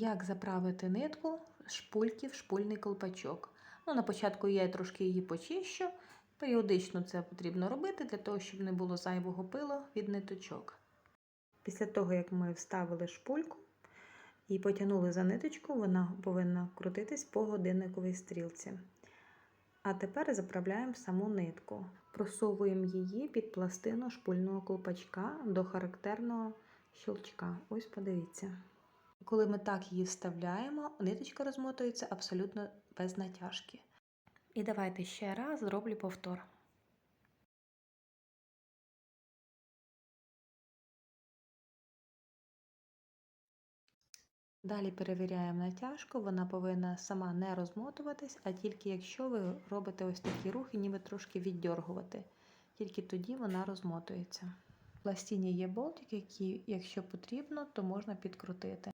Як заправити нитку шпульки в шпульний колпачок? Ну, на початку я трошки її почищу. Періодично це потрібно робити для того, щоб не було зайвого пилу від ниточок. Після того, як ми вставили шпульку і потягнули за ниточку, вона повинна крутитись по годинниковій стрілці. А тепер заправляємо саму нитку. Просовуємо її під пластину шпульного колпачка до характерного щелчка. Ось подивіться. Коли ми так її вставляємо, ниточка розмотується абсолютно без натяжки. І давайте ще раз зроблю повтор. Далі перевіряємо натяжку, вона повинна сама не розмотуватись, а тільки якщо ви робите ось такі рухи, ніби трошки віддьоргувати. Тільки тоді вона розмотується. В пластині є болтик, який, якщо потрібно, то можна підкрутити.